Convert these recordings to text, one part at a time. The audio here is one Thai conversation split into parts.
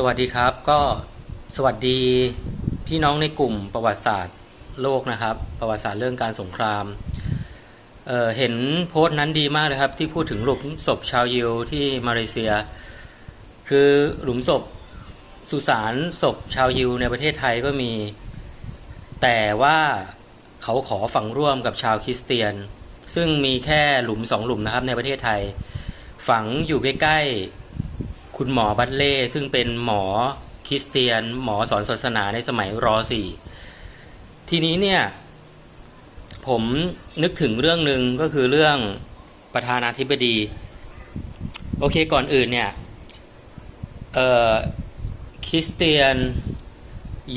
สวัสดีครับก็สวัสดีพี่น้องในกลุ่มประวัติศาสตร์โลกนะครับ ประวัติศาสตร์เรื่องการสงครามเเห็นโพสต์นั้นดีมากเลยครับ ที่พูดถึงหลุมศพชาวยิวที่มาเลเซีย คือหลุมศพสุสานศพชาวยิวในประเทศไทยก็มี แต่ว่าเขาขอฝังร่วมกับชาวคริสเตียน ซึ่งมีแค่หลุมสองหลุมนะครับในประเทศไทย ฝังอยู่ใกล้ๆ คุณหมอบัตเล่ซึ่งเป็นหมอคริสเตียน หมอสอนศาสนาในสมัยรสี่ทีนี้เนี่ยผมนึกถึงเรื่องหนึ่งก็คือเรื่องประธานาธิบดี โอเคก่อนอื่นเนี่ยเอ่อคริสเตียน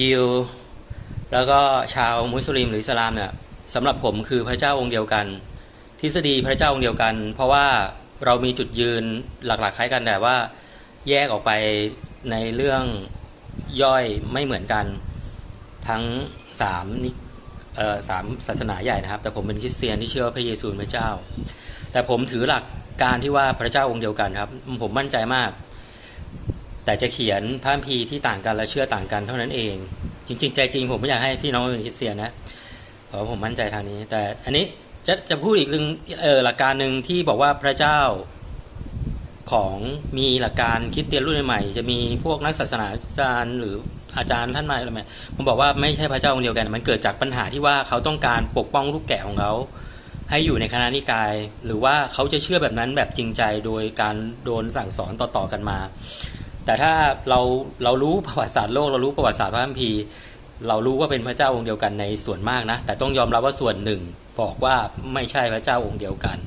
ยิวแล้วก็ชาวมุสลิมหรืออิสลามเนี่ยสำหรับผมคือพระเจ้าองค์เดียวกัน ทฤษฎีพระเจ้าองค์เดียวกัน เพราะว่าเรามีจุดยืนหลักๆคล้ายกันแต่ว่า แยกออกไปในเรื่องย่อยไม่เหมือนกัน ทั้งสามนิเอ่อสามศาสนาใหญ่นะครับ แต่ผมเป็นคริสเตียนที่เชื่อพระเยซูเป็นพระเจ้า แต่ผมถือหลักการที่ว่าพระเจ้าองค์เดียวกันครับ ผมมั่นใจมาก แต่จะเขียนพระคัมภีที่ต่างกันและเชื่อต่างกันเท่านั้นเอง จริง ๆ ใจจริงผมไม่อยากให้พี่น้องเป็นคริสเตียนนะเพราะผมมั่นใจทางนี้ แต่อันนี้จะจะพูดอีกเรื่องหลักการหนึ่งที่บอกว่าพระเจ้า ของมีหลักการคิดเตียนรุ่นใหม่จะมีพวกนักศาสนาจารย์หรืออาจารย์ท่านมาอะไรไหมผมบอกว่าไม่ใช่พระเจ้าองค์เดียวกัน มันเกิดจากปัญหาที่ว่าเขาต้องการปกป้องลูกแกะของเขาให้อยู่ในคณะนิกาย หรือว่าเขาจะเชื่อแบบนั้นแบบจริงใจโดยการโดนสั่งสอนต่อๆกันมา แต่ถ้าเราเรารู้ประวัติศาสตร์โลกเรารู้ประวัติศาสตร์พระคัมภีร์เรารู้ว่าเป็นพระเจ้าองค์เดียวกันในส่วนมากนะ แต่ต้องยอมรับว่าส่วนหนึ่งบอกว่าไม่ใช่พระเจ้าองค์เดียวกัน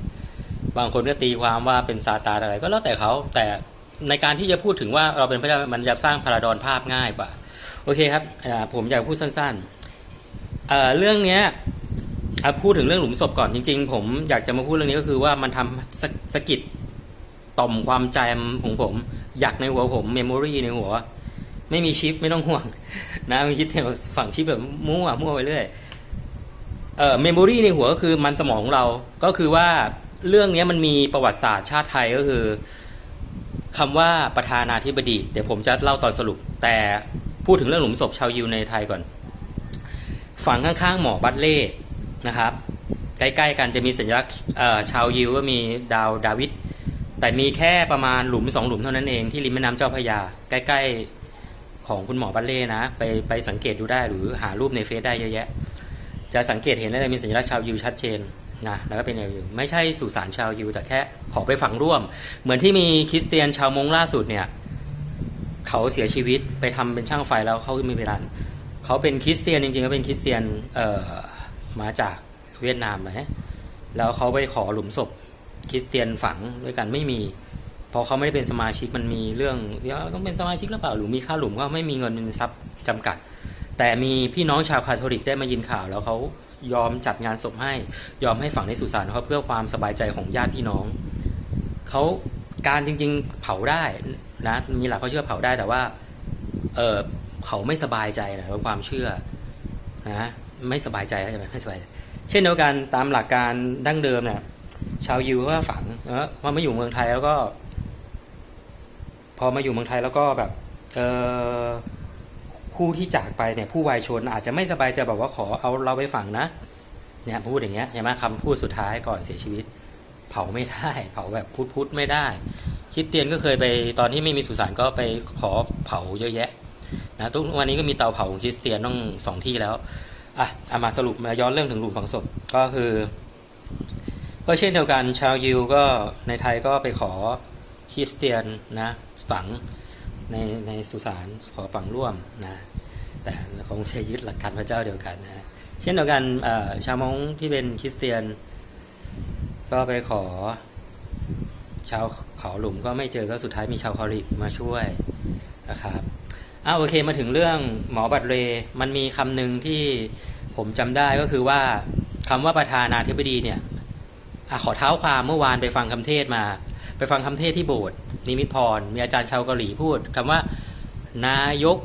บางคนก็ตีความว่าเป็นซาตานอะไรก็แล้วแต่เขา แต่ในการที่จะพูดถึงว่าเราเป็นพระเจ้ามันจะสร้างพาราดอนภาพง่ายกว่า โอเคครับผมอยากพูดสั้นๆเเรื่องเนี้ยพูดถึงเรื่องหลุมศพก่อนจริง ๆ ผมอยากจะมาพูดเรื่องนี้ก็คือว่ามันทำสะสกิดต่อมความจำของผม อยากในหัวผมเมมโมรีในหัว ไม่มีชิปไม่ต้องห่วง นะม่คิดถึงฝั่งชิปแบบมั่วมั่วไปเรื่อยเอ่อเมมโมรีในหัวก็คือมันสมองของเราก็คือว่า เรื่องนี้มันมีประวัติศาสตร์ชาติไทยก็คือคำว่าประธานาธิบดี เดี๋ยวผมจะเล่าตอนสรุป แต่พูดถึงเรื่องหลุมศพชาวยิวในไทยก่อน ฝั่งข้างๆหมอบัตเล่นะครับ ใกล้ๆกันจะมีสัญลักษณ์ชาวยิวก็มีดาวดาวิดแต่มีแค่ประมาณหลุมสองหลุมเท่านั้นเองที่ริมแม่น้ำเจ้าพระยา ใกล้ ๆของคุณหมอบัลเล่นะ ไปไปสังเกตดูได้หรือหารูปในเฟซได้เยอะแยะ จะสังเกตเห็นได้เลยมีสัญลักษณ์ชาวยิวชัดเจน นะแล้วก็เป็นแนวยิวไม่ใช่สุสานชาวยิว แต่แค่ขอไปฝังร่วม เหมือนที่มีคริสเตียนชาวมงล่าสุดเนี่ยเขาเสียชีวิตไปทำเป็นช่างไฟแล้วเขาไม่ไปรันเขาเป็นคริสเตียนจริงๆก็เป็นคริสเตียนเอ่อมาจากเวียดนามนะแล้วเขาไปขอหลุมศพคริสเตียนฝังด้วยกันไม่มีพอเขาไม่ได้เป็นสมาชิกมันมีเรื่องเดี๋ยวต้องเป็นสมาชิกหรือเปล่าหรือมีค่าหลุมก็ไม่มีเงินทรัพย์จำกัด แต่มีพี่น้องชาวคาทอลิกได้มายินข่าวแล้วเขายอมจัดงานศพให้ยอมให้ฝังในสุสานเขาเพื่อความสบายใจของญาติพี่น้องเขาการจริง ๆ เผาได้นะมีหลักเขาเชื่อเผาได้แต่ว่า เออเขาไม่สบายใจนะความเชื่อนะไม่สบายใจใช่ไหมไม่สบายใจเช่นเดียวกันตามหลักการดั้งเดิมเนี่ยชาวยิวก็ฝังเนะพอมาอยู่เมืองไทยแล้วก็ พอมาอยู่เมืองไทยแล้วก็แบบ เออ ผู้ที่จากไปเนี่ยผู้วายชนอาจจะไม่สบายใจบอกว่าขอเอาเราไปฝังนะเนี่ยพูดอย่างเงี้ยใช่ไหมคำพูดสุดท้ายก่อนเสียชีวิต เผาไม่ได้ เผาแบบพุทธพุทธไม่ได้คิดเตียนก็เคยไปตอนที่ไม่มีสุสานก็ไปขอเผาเยอะแยะนะทุกวันนี้ก็มีเตาเผาของคริสเตียนต้องสองที่แล้วอะเอามาสรุปมาย้อนเรื่องถึงหลุมฝังศพก็คือ ก็เช่นเดียวกันชาวยิวก็ในไทยก็ไปขอคริสเตียนนะฝัง ในในสุสานขอฝังร่วมนะแต่คงจะยึดหลักการพระเจ้าเดียวกันนะเช่นเดียวกันชาวมงที่เป็นคริสเตียน ก็ไปขอ ชาวเขาหลุมก็ไม่เจอก็สุดท้ายมีชาวคอริกมาช่วยนะครับอ้าโอเคมาถึงเรื่องหมอบัตเรมันมีคำหนึ่งที่ผมจำได้ก็คือว่าคำว่าประธานาธิบดีเนี่ยอขอเท้าความเมื่อวานไปฟังคำเทศมา ไปฟังคำเทศที่โบสถ์ นิมิตพร มีอาจารย์ชาวเกาหลีพูดคำว่านายก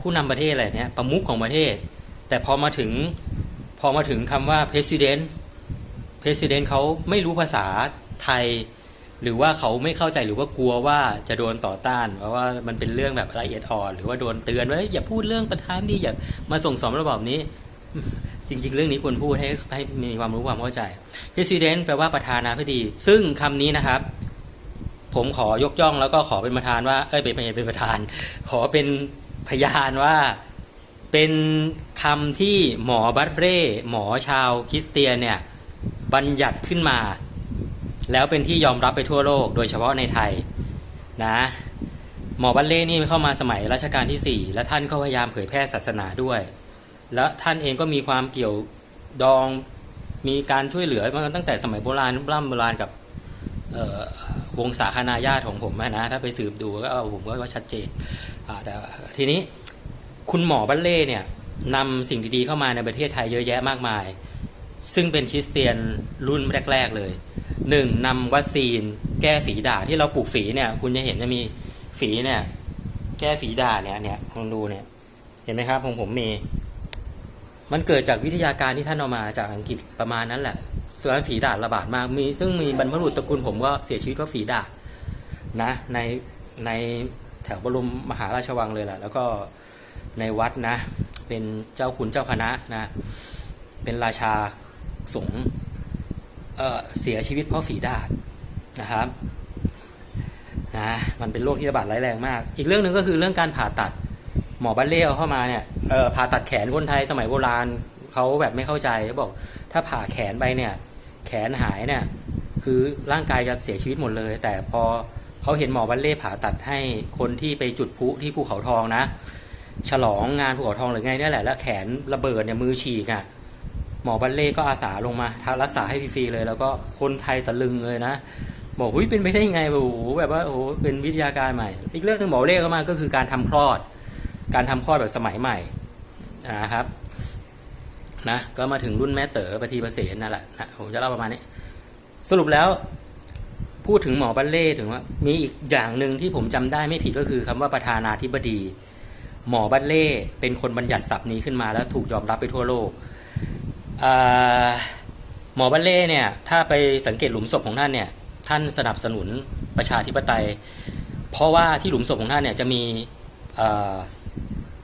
ผู้นำประเทศอะไรเนี่ยประมุขของประเทศ แต่พอมาถึงพอมาถึงคำว่า president president เขาไม่รู้ภาษาไทย หรือว่าเขาไม่เข้าใจหรือว่ากลัวว่าจะโดนต่อต้าน เพราะว่ามันเป็นเรื่องแบบละเอียดอ่อน หรือว่าโดนเตือนว่าอย่าพูดเรื่องประธานดีอย่ามาส่งสอนระบอบนี้ จริง ๆ เรื่องนี้ควรพูดให้ให้มีความรู้ความเข้าใจ president แปลว่าประธานาธิบดี ซึ่งคำนี้นะครับ ผมขอยกย่องแล้วก็ขอเป็นประธานว่าเอ้ยเป็นเป็นประธาน ขอเป็นพยานว่าเป็นคำที่หมอบัตเร่หมอชาวคริสเตียนเนี่ยบัญญัติขึ้นมา แล้วเป็นที่ยอมรับไปทั่วโลก โดยเฉพาะในไทยนะหมอบัลเล่นี่เข้ามาสมัยรัชกาลที่ 4 และท่านก็พยายามเผยแพร่ศาสนาด้วย และท่านเองก็มีความเกี่ยวดองมีการช่วยเหลือมาตั้งแต่สมัยโบราณร่ำโบราณกับ วงศาคณาญาติของผมนะถ้าไปสืบดูก็ผมก็ว่าชัดเจนแต่ทีนี้คุณหมอบัลเล่เนี่ยนำสิ่งดีๆเข้ามาในประเทศไทยเยอะแยะมากมาย ซึ่งเป็นคริสเตียนรุ่นแรก ๆ เลยหนึ่งนำวัคซีน แก้ฝีดาที่เราปลูกฝีเนี่ย คุณจะเห็นจะมีฝีเนี่ย แก้ฝีดาเนี่ยเนี่ยลองดูเนี่ย เห็นไหมครับของผมมี มันเกิดจากวิทยาการที่ท่านเอามาจากอังกฤษประมาณนั้นแหละ ส่วนฝีดาษระบาดมากมี ซึ่งมีบรรพบุรุษตระกูลผมก็เสียชีวิตเพราะฝีดาษนะในในแถวบรมมหาราชวังเลยแหละแล้วก็ในวัดนะ เป็นเจ้าคุณเจ้าคณะนะ เป็นราชาสงฆ์เอ่อเสียชีวิตเพราะฝีดาษนะครับนะมันเป็นโรคที่ระบาดร้ายแรงมาก อีกเรื่องหนึ่งก็คือเรื่องการผ่าตัดหมอบัลเล่เอาเข้ามาเนี่ยผ่าตัดแขนคนไทยสมัยโบราณเขาแบบไม่เข้าใจเขาบอก ถ้าผ่าแขนไปเนี่ย แขนหายเนี่ยคือร่างกายจะเสียชีวิตหมดเลย แต่พอเขาเห็นหมอบัลเล่ผ่าตัดให้คนที่ไปจุดพลุที่ภูเขาทองนะ ฉลองงานภูเขาทองหรือไงนี่แหละ แล้วแขนระเบิดเนี่ยมือฉีกอะ่ะหมอบัลเล่ก็อาสาลงมารักษาให้ฟรีๆเลย แล้วก็คนไทยตะลึงเลยนะบอกหุ้ยเป็นไปได้ยังไงโอ้โหแบบว่าโอ้โหเป็นวิทยาการใหม่ อีกเรื่องหนึ่งหมอเล่ก็มาก็คือการทำคลอด การทำคลอดแบบสมัยใหม่นะครับ นะก็มาถึงรุ่นแม่เต๋อปฏิประเสนนั่นแหละนะผมจะเล่าประมาณนี้ สรุปแล้ว พูดถึงหมอบัลเล่ถึงว่า มีอีกอย่างหนึ่งที่ผมจำได้ไม่ผิดก็คือคำว่าประธานาธิบดี หมอบัลเล่เป็นคนบัญญัติศัพท์นี้ขึ้นมาแล้วถูกยอมรับไปทั่วโลกหมอบัลเล่เนี่ย ถ้าไปสังเกตหลุมศพของท่านเนี่ย ท่านสนับสนุนประชาธิปไตย เพราะว่าที่หลุมศพของท่านเนี่ยจะมี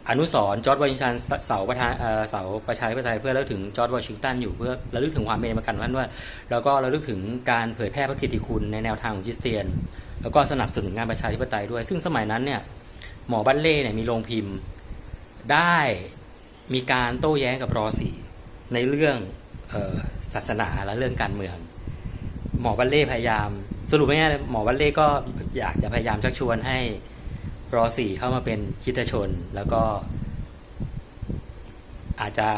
อนุสรจอร์ดวอชิงตันเสาประธานเสาประชาธิปไตยเพื่อระลึกถึงจอร์ดวอชิงตันอยู่เพื่อระลึกถึงความเป็นอเมริกันท่านด้วยแล้วก็ระลึกถึงการเผยแพร่พระกิตติคุณในแนวทางของคริสเตียน แล้วก็สนับสนุนงานประชาธิปไตยด้วย ซึ่งสมัยนั้นเนี่ยหมอบัลเล่เนี่ยมีโรงพิมพ์ได้มีการโต้แย้งกับรอสีในเรื่องออศาสนาและเรื่องการเมือง หมอบัลเล่พยายาม สรุปง่ายๆหมอบัลเล่ก็อยากจะพยายามชักชวนให้ รอสี่เข้ามาเป็นคิดชน แล้วก็ อาจจะ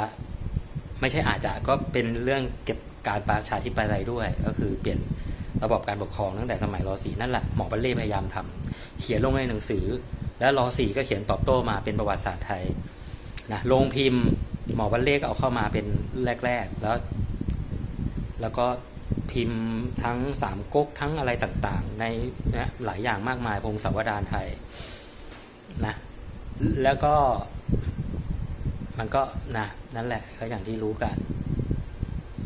ไม่ใช่อาจจะก็เป็นเรื่องเก็บการประชาธิปไตยด้วย ก็คือเปลี่ยนระบบการปกครองตั้งแต่สมัยรอสี่นั่นแหละหมอบัลเล่พยายามทำเขียนลงในหนังสือ แล้วรอสี่ก็เขียนตอบโต้มาเป็นประวัติศาสตร์ไทยนะโรงพิมพ์หมอบัลเล่ก็เอาเข้ามาเป็นแรก ๆ แล้ว แล้วก็ พิมพ์ทั้งสามก๊กทั้งอะไรต่างๆ ในนะหลายอย่างมากมายพงศาวดารไทยนะแล้วก็ มันก็นะนั่นแหละก็อย่างที่รู้กัน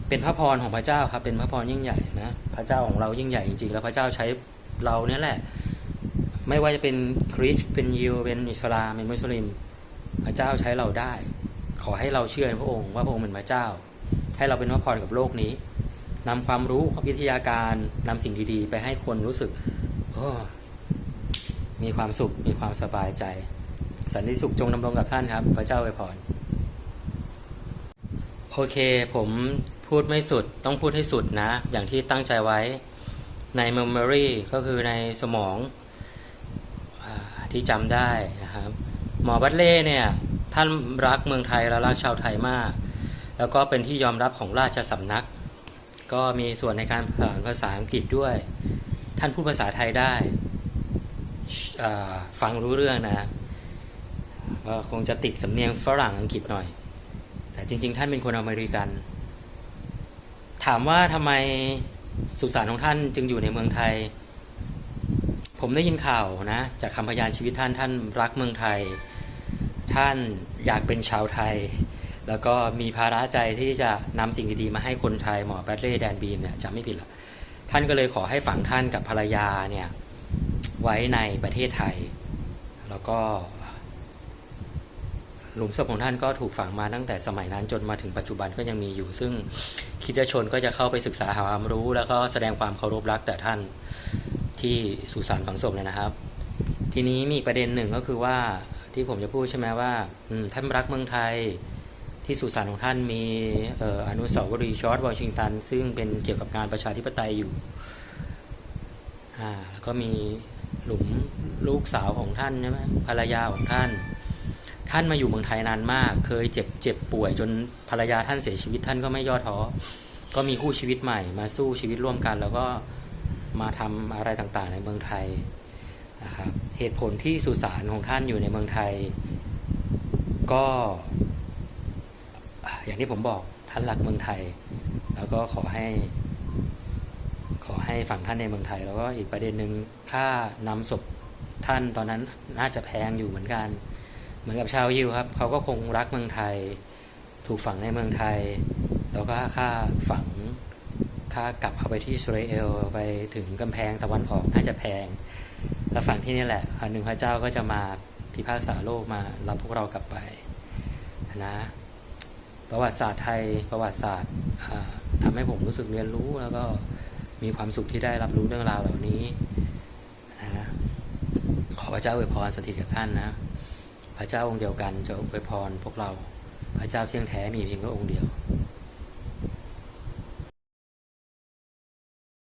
เป็นพระพรของพระเจ้าครับ เป็นพระพรยิ่งใหญ่นะพระเจ้าของเรายิ่งใหญ่จริงๆแล้วพระเจ้าใช้เราเนี่ยแหละ ไม่ว่าจะเป็นคริสต์เป็นยิวเป็นอิสลามเป็นมุสลิม พระเจ้าใช้เราได้ ขอให้เราเชื่อในพระองค์ว่าพระองค์เป็นพระเจ้า ให้เราเป็นพระพรกับโลกนี้ นำความรู้วิทยาการนำสิ่งดีๆ ไปให้คนรู้สึกมีความสุขมีความสบายใจ สันติสุขจงดำรงกับท่านครับ พระเจ้าไวยพรโอเค ผมพูดไม่สุดต้องพูดให้สุดนะ อย่างที่ตั้งใจไว้ใน memory ก็คือในสมองอที่จำได้นะครับ หมอบัตเล่เนี่ย ท่านรักเมืองไทยและรักชาวไทยมาก แล้วก็เป็นที่ยอมรับของราชสำนัก ก็มีส่วนในการสอนภาษาอังกฤษด้วย ท่านพูดภาษาไทยได้ฟังรู้เรื่องนะก็คงจะติดสำเนียงฝรั่งอังกฤษหน่อย แต่จริง ๆ ท่านเป็นคนอเมริกัน ถามว่าทำไมสุสานของท่านจึงอยู่ในเมืองไทย ผมได้ยินข่าวนะจากคำพยานชีวิตท่านท่านรักเมืองไทย ท่านอยากเป็นชาวไทย แล้วก็มีภาระใจที่จะนำสิ่งดีๆมาให้คนไทยหมอแบดเล่แดนบีมเนี่ยจำไม่ผิดหรอกท่านก็เลยขอให้ฝังท่านกับภรรยาเนี่ยไว้ในประเทศไทย แล้วก็ หลุมศพของท่านก็ถูกฝังมาตั้งแต่สมัยนั้นจนมาถึงปัจจุบันก็ยังมีอยู่ ซึ่งคิดชนก็จะเข้าไปศึกษาหาความรู้ แล้วก็แสดงความเคารพรักแต่ท่านที่สุสานฝังศพเนี่ยนะครับ ทีนี้มีประเด็นหนึ่งก็คือว่าที่ผมจะพูดใช่ไหมว่าท่านรักเมืองไทย ที่สุสานของท่านมีออนุสาวรีย์จอร์จวอชิงตัน ซึ่งเป็นเกี่ยวกับงานประชาธิปไตยอยู่แล้วก็มีหลุมลูกสาวของท่านใช่ไหมภรรยาของท่าน ท่านมาอยู่เมืองไทยนานมาก เคยเจ็บเจ็บป่วยจนภรรยาท่านเสียชีวิตท่านก็ไม่ย่อท้อก็มีคู่ชีวิตใหม่มาสู้ชีวิตร่วมกัน แล้วก็มาทำอะไรต่างๆ ในเมืองไทยนะครับเหตุผลที่สุสานของท่านอยู่ในเมืองไทย ก็ อย่างที่ผมบอกท่านรักเมืองไทย แล้วก็ขอให้ ขอให้ฝั่งท่านในเมืองไทย แล้วก็อีกประเด็นหนึ่งค่านำศพท่านตอนนั้นน่าจะแพงอยู่เหมือนกัน เหมือนกับชาวยิวครับเขาก็คงรักเมืองไทย ถูกฝังในเมืองไทย แล้วก็ค่าฝังค่ากลับเอาไปที่อิสราเอลไปถึงกำแพงตะวันออกน่าจะแพง แล้วฝังที่นี่แหละวันหนึ่งพระเจ้าก็จะมาพิพากษาโลกมารับพวกเรากลับไปนะ ประวัติศาสตร์ไทยประวัติศาสตร์ทำทำให้ผมรู้สึกเรียนรู้แล้วก็มีความสุขที่ได้รับรู้เรื่องราวเหล่านี้นะขอพระเจ้าอวยพรสถิตกับท่านนะ พระเจ้าองค์เดียวกันจะอวยพรพวกเรา พระเจ้าเที่ยงแท้มีเพียงพระองค์เดียว